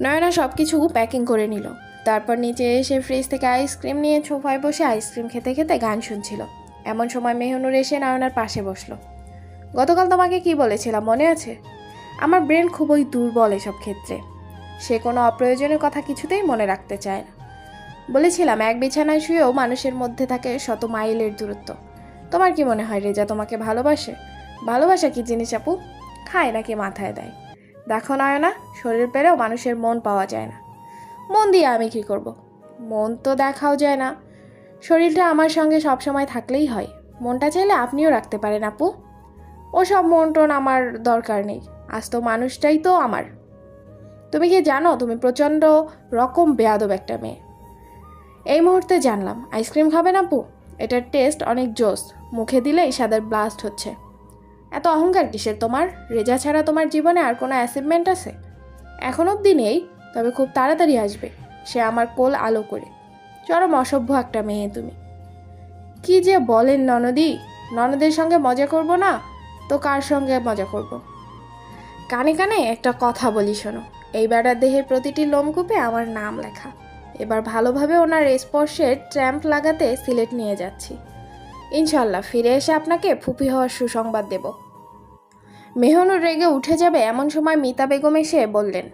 নয়না সব কিছু প্যাকিং করে নিল। তারপর নিচে এসে ফ্রিজ থেকে আইসক্রিম নিয়ে ছোফায় বসে আইসক্রিম খেতে খেতে গান শুনছিল। এমন সময় মেহনুর এসে নয়নার পাশে বসল। গতকাল তোমাকে কি বলেছিলাম, মনে আছে? আমার ব্রেন খুবই দুর্বল এসব ক্ষেত্রে। সে কোনো অপ্রয়োজনীয় কথা কিছুতেই মনে রাখতে চায় না। বলেছিলাম, এক বিছানায় শুয়েও মানুষের মধ্যে থাকে শত মাইলের দূরত্ব। তোমার কি মনে হয়, রেজা তোমাকে ভালোবাসে? ভালোবাসা কি জিনিস আপু? খায় নাকি মাথায় দেয়? দেখো নয়না শরীর পেলেও মানুষের মন পাওয়া যায় না। মন দিয়ে আমি কি করব। মন তো দেখাও যায় না। শরীরটা আমার সঙ্গে সবসময় থাকলেই হয়। মনটা চাইলে আপনিও রাখতে পারেন আপু। ওসব মন টন আমার দরকার নেই। আজ তো মানুষটাই তো আমার। তুমি কি জানো, তুমি প্রচণ্ড রকম বেয়াদব একটা মেয়ে। এই মুহূর্তে জানলাম, আইসক্রিম খাবেন আপু? এটার টেস্ট অনেক জোস। মুখে দিলেই সাদের ব্লাস্ট হচ্ছে। এত অহংকার কিসের? তোমার? রেজা ছাড়া তোমার জীবনে আর কোনো অ্যাচিভমেন্ট আছে? এখন অবধি নেই, তবে খুব তাড়াতাড়ি আসবে। সে আমার কোল আলো করে। চরম অসভ্য একটা মেয়ে তুমি। কি যে বলেন ননদি? ননদের সঙ্গে মজা করব না? তো কার সঙ্গে মজা করব। কানে কানে একটা কথা বলি শোনো। এই বেড়ার দেহের প্রতিটি লোমকূপে আমার নাম লেখা। এবার ভালোভাবে ওনার স্পর্শের ট্র্যাম্প লাগাতে সিলেট নিয়ে যাচ্ছি। ইনশাল্লাহ ফিরে এসে আপনাকে ফুপি হওয়ার সুসংবাদ দেব। মেহনুর রেগে উঠে যাবে এমন সময় মিতা বেগম এসে বললেন,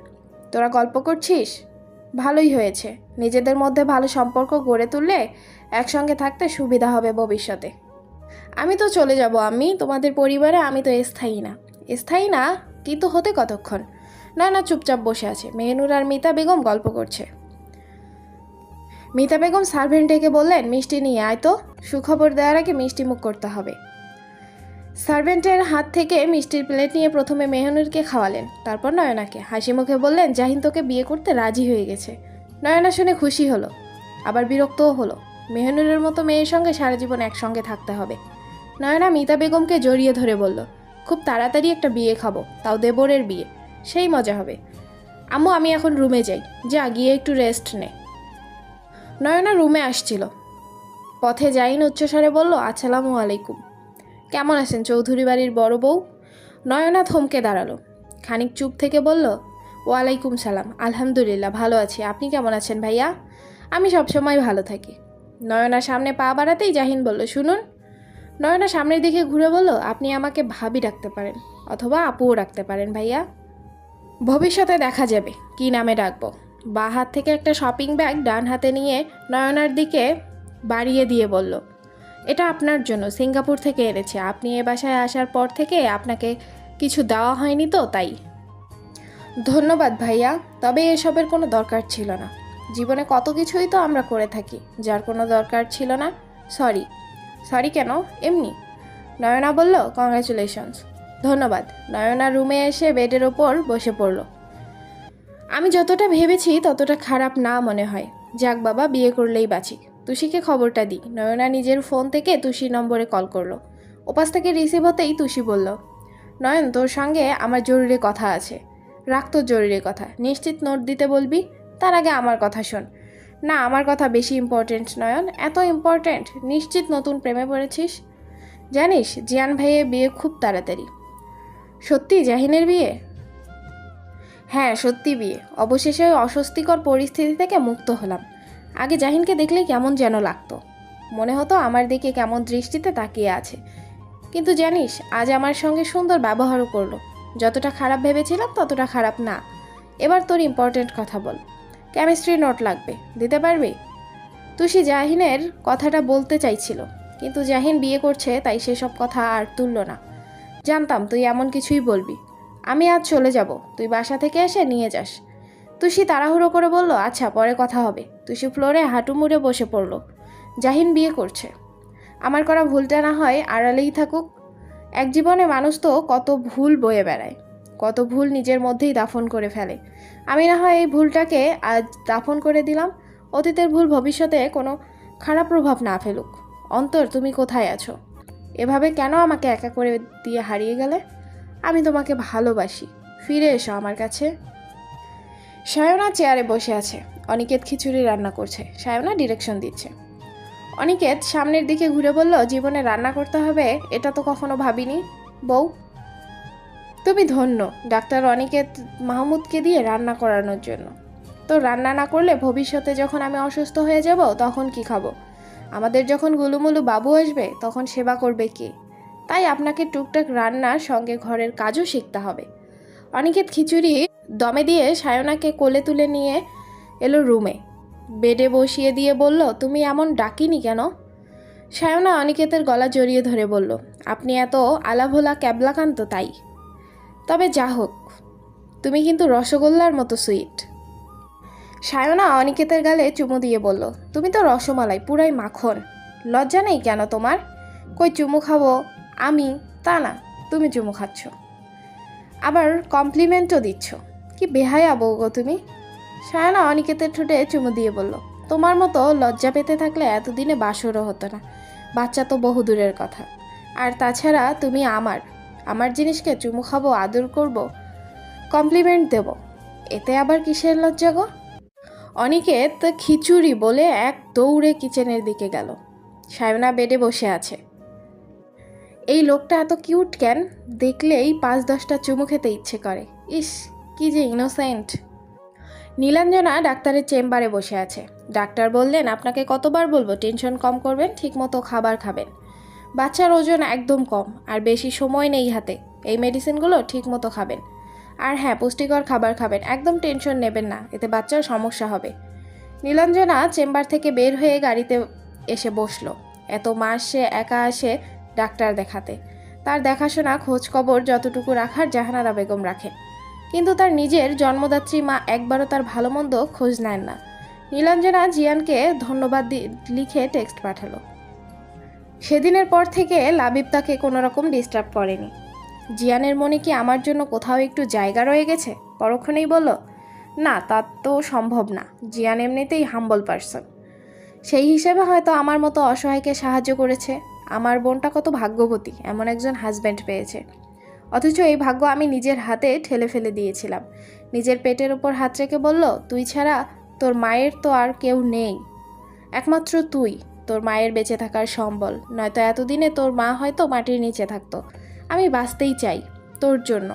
তোরা গল্প করছিস? ভালোই হয়েছে। নিজেদের মধ্যে ভালো সম্পর্ক গড়ে তুললে একসঙ্গে থাকতে সুবিধা হবে ভবিষ্যতে। আমি তো চলে যাব আমি তোমাদের পরিবারে আমি তো স্থায়ী না। স্থায়ী না, কিন্তু হতে কতক্ষণ? না না চুপচাপ বসে আছে। মেহনুর আর মিতা বেগম গল্প করছে। মিতা বেগম সার্ভেন্ট ডেকে বললেন, মিষ্টি নিয়ে আয় তো। সুখবর দেওয়ার আগে মিষ্টি মুখ করতে হবে। সার্ভেন্টের হাত থেকে মিষ্টির প্লেট নিয়ে প্রথমে মেহনুরকে খাওয়ালেন, তারপর নয়নাকে। হাসি মুখে বললেন, জাহিন তোকে বিয়ে করতে রাজি হয়ে গেছে। নয়না শুনে খুশি হলো, আবার বিরক্তও হলো। মেহনুরের মতো মেয়ের সঙ্গে সারা জীবন একসঙ্গে থাকতে হবে। নয়না মিতা বেগমকে জড়িয়ে ধরে বলল, খুব তাড়াতাড়ি একটা বিয়ে খাব, তাও দেবরের বিয়ে, সেই মজা হবে। আম্মু, আমি এখন রুমে যাই, যা, গিয়ে একটু রেস্ট নে। নয়না রুমে আসছিল। পথে যাইন উচ্চস্বরে বলল, আসসালামু আলাইকুম। কেমন আছেন চৌধুরী বাড়ির বড় বউ? নয়না থমকে দাঁড়াল। খানিক চুপ থেকে বলল, ওয়ালাইকুম সালাম, আলহামদুলিল্লাহ, ভালো আছি। আপনি কেমন আছেন ভাইয়া? আমি সবসময় ভালো থাকি। নয়না সামনে পা বাড়াতেই জাহিন বলল, শুনুন। নয়না সামনের দিকে ঘুরে বলল, আপনি আমাকে ভাবি রাখতে পারেন অথবা আপুও রাখতে পারেন ভাইয়া। ভবিষ্যতে দেখা যাবে, কি নামে ডাকবো? বা হাত থেকে একটা শপিং ব্যাগ ডান হাতে নিয়ে নয়নার দিকে বাড়িয়ে দিয়ে বলল এটা আপনার জন্য। সিঙ্গাপুর থেকে এনেছে। আপনি এ বাসায় আসার পর থেকে আপনাকে কিছু দেওয়া হয়নি তো, তাই। ধন্যবাদ ভাইয়া, তবে এসবের কোনো দরকার ছিল না। জীবনে কত কিছুই তো আমরা করে থাকি, যার কোনো দরকার ছিল না। সরি। সরি কেন? এমনি। নয়না বলল কংগ্রাচুলেশনস ধন্যবাদ। নয়না রুমে এসে বেডের ওপর বসে পড়ল। আমি যতটা ভেবেছি ততটা খারাপ না মনে হয়। যাক বাবা, বিয়ে করলেই বাঁচি। তুষিকে খবরটা দিই। নয়না নিজের ফোন থেকে তুষি নম্বরে কল করল। ওপাশ থেকে রিসিভ হতেই তুষি বলল, নয়ন, তোর সঙ্গে আমার জরুরি কথা আছে। রাখ তোর জরুরি কথা। নিশ্চিত নোট দিতে বলবি? তার আগে আমার কথা শোন। না, আমার কথা বেশি ইম্পর্টেন্ট নয়ন। এত ইম্পর্টেন্ট নিশ্চিত নতুন প্রেমে পড়েছিস? জানিস, জিয়ান ভাইয়ের বিয়ে খুব তাড়াতাড়ি। সত্যি জাহিনের বিয়ে? হ্যাঁ সত্যি বিয়ে। অবশেষে অস্বস্তিকর পরিস্থিতি থেকে মুক্ত হলাম। আগে জাহিনকে দেখলে কেমন যেন লাগতো। মনে হতো আমার দিকে কেমন দৃষ্টিতে তাকিয়ে আছে। কিন্তু জানিস, আজ আমার সঙ্গে সুন্দর ব্যবহারও করল। যতটা খারাপ ভেবেছিলাম, ততটা খারাপ না। এবার তোর ইম্পর্টেন্ট কথা বল। কেমিস্ট্রি নোট লাগবে। দিতে পারবি? তুষি জাহিনের কথাটা বলতে চাইছিল। কিন্তু জাহিন বিয়ে করছে, তাই সেসব কথা আর তুলল না। জানতাম তুই এমন কিছুই বলবি। আমি আজ চলে যাব। তুই বাসা থেকে এসে নিয়ে যাস। তুষি তাড়াহুড়ো করে বলল আচ্ছা পরে কথা হবে। তুষি ফ্লোরে হাঁটু মুড়ে বসে পড়ল। জাহিন বিয়ে করছে। আমার করা ভুলটা না হয় আড়ালেই থাকুক। এক জীবনে মানুষ তো কত ভুল বয়ে বেড়ায়, কত ভুল নিজের মধ্যেই দাফন করে ফেলে। আমি না হয় এই ভুলটাকে আজ দাফন করে দিলাম। অতীতের ভুল ভবিষ্যতে কোনো খারাপ প্রভাব না ফেলুক। অন্তর, তুমি কোথায় আছো? এভাবে কেন আমাকে একা করে দিয়ে হারিয়ে গেলে? আমি তোমাকে ভালোবাসি। ফিরে এসো আমার কাছে। সায়না চেয়ারে বসে আছে। অনিকেত খিচুড়ি রান্না করছে। সায়না ডিরেকশন দিচ্ছে। অনিকেত সামনের দিকে ঘুরে বলল, জীবনে রান্না করতে হবে, এটা তো কখনো ভাবিনি। বউ, তুমি ধন্য ডাক্তার অনিকেত মাহমুদকে দিয়ে রান্না করানোর জন্য। তো রান্না না করলে ভবিষ্যতে যখন আমি অসুস্থ হয়ে যাব, তখন কি খাব? আমাদের যখন গুলুমুলু বাবু আসবে, তখন সেবা করবে কে? তাই আপনাকে টুকটাক রান্নার সঙ্গে ঘরের কাজও শিখতে হবে। অনিকেত খিচুড়ি দমে দিয়ে সায়নাকে কোলে তুলে নিয়ে এলো রুমে। বেডে বসিয়ে দিয়ে বলল, তুমি এমন ডাকিনি কেন? সায়না অনিকেতের গলা জড়িয়ে ধরে বলল, আপনি এত আলাভোলা ক্যাবলাকান্ত তাই। তবে যা হোক, তুমি কিন্তু রসগোল্লার মতো সুইট। সায়না অনিকেতের গালে চুমু দিয়ে বলল, তুমি তো রসমালাই, পুরাই মাখন। লজ্জা নেই কেন তোমার? কই চুমু খাব? আমি? তা না, তুমি চুমু খাচ্ছ। আবার কমপ্লিমেন্টও দিচ্ছ। কি বেহায়া বউ গো তুমি। সায়না অনিকেতের ঠোঁটে চুমু দিয়ে বলল, তোমার মতো লজ্জা পেতে থাকলে এতদিনে বাসরও হতো না। বাচ্চা তো বহু দূরের কথা। আর তাছাড়া তুমি আমার আমার জিনিসকে চুমু খাব, আদর করব কমপ্লিমেন্ট দেব। এতে আবার কিসের লজ্জা গো? অনিকেত খিচুড়ি বলে এক দৌড়ে কিচেনের দিকে গেল। সায়না বেডে বসে আছে। এই লোকটা এত কিউট কেন? দেখলেই পাঁচ দশটা চুমু খেতে ইচ্ছে করে। ইস, কি যে ইনোসেন্ট নীলাঞ্জনা ডাক্তারের চেম্বারে বসে আছে। ডাক্তার বললেন, আপনাকে কতবার বলব, টেনশন কম করবেন, ঠিকমতো খাবার খাবেন। বাচ্চার ওজন একদম কম, আর বেশি সময় নেই হাতে। এই মেডিসিনগুলো ঠিকমতো খাবেন। আর হ্যাঁ পুষ্টিকর খাবার খাবেন, একদম টেনশন নেবেন না, এতে বাচ্চার সমস্যা হবে। নীলাঞ্জনা চেম্বার থেকে বের হয়ে গাড়িতে এসে বসল। এত মাস সে একা আসে ডাক্তার দেখাতে। তার দেখাশোনা খোঁজ খবর যতটুকু রাখার জাহানারা বেগম রাখেন। কিন্তু তার নিজের জন্মদাত্রী মা একবারও তার ভালো মন্দ খোঁজ নেন না। নীলাঞ্জনা জিয়ানকে ধন্যবাদ লিখে টেক্সট পাঠালো। সেদিনের পর থেকে লাবিব তাকে কোনো রকম ডিস্টার্ব করেনি। জিয়ানের মনে কি আমার জন্য কোথাও একটু জায়গা রয়ে গেছে? পরক্ষণেই বলল, না, তা তো সম্ভব না। জিয়ান এমনিতেই হাম্বল পার্সন সেই হিসেবে হয়তো আমার মতো অসহায়কে সাহায্য করেছে। আমার বোনটা কত ভাগ্যবতী, এমন একজন হাজব্যান্ড পেয়েছে। অথচ এই ভাগ্য আমি নিজের হাতে ঠেলে ফেলে দিয়েছিলাম। নিজের পেটের ওপর হাত রেখে বলল, তুই ছাড়া তোর মায়ের তো আর কেউ নেই। একমাত্র তুই, তোর মায়ের বেঁচে থাকার সম্বল। নয়তো এতদিনে তোর মা হয়তো মাটির নিচে থাকতো। আমি বাঁচতেই চাই তোর জন্য।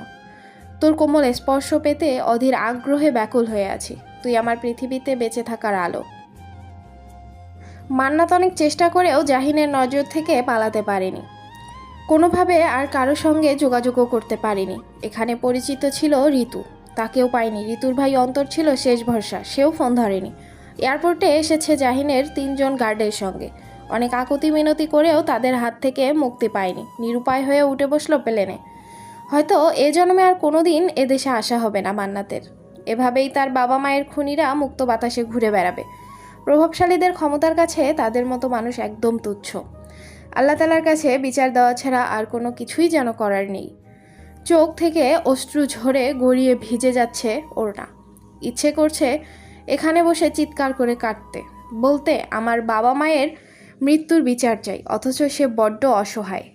তোর কোমল স্পর্শ পেতে অধীর আগ্রহে ব্যাকুল হয়ে আছি। তুই আমার পৃথিবীতে বেঁচে থাকার আলো। মান্নাত অনেক চেষ্টা করেও জাহিনের নজর থেকে পালাতে পারেনি। কোনোভাবে আর কারও সঙ্গে যোগাযোগও করতে পারিনি। এখানে পরিচিত ছিল ঋতু। তাকেও পাইনি ঋতুর ভাই অন্তর ছিল শেষ ভরসা। সেও ফোন ধরেনি। এয়ারপোর্টে এসেছে জাহিনের তিনজন গার্ডের সঙ্গে। অনেক আকুতি মিনতি করেও তাদের হাত থেকে মুক্তি পায়নি। নিরুপায় হয়ে উঠে বসল প্লেনে। হয়তো এ জন্মে আর কোনোদিন এদেশে আসা হবে না মান্নাতের। এভাবেই তার বাবা মায়ের খুনিরা মুক্ত বাতাসে ঘুরে বেড়াবে। প্রভাবশালীদের ক্ষমতার কাছে তাদের মতো মানুষ একদম তুচ্ছ। আল্লাহ তালার কাছে বিচার দেওয়া ছাড়া আর কোনো কিছুই যেন করার নেই। চোখ থেকে অশ্রু ঝরে গড়িয়ে ভিজে যাচ্ছে ওরটা ইচ্ছে করছে এখানে বসে চিৎকার করে কাটতে বলতে, আমার বাবা মায়ের মৃত্যুর বিচার চাই, অথচ সে বড্ড অসহায়।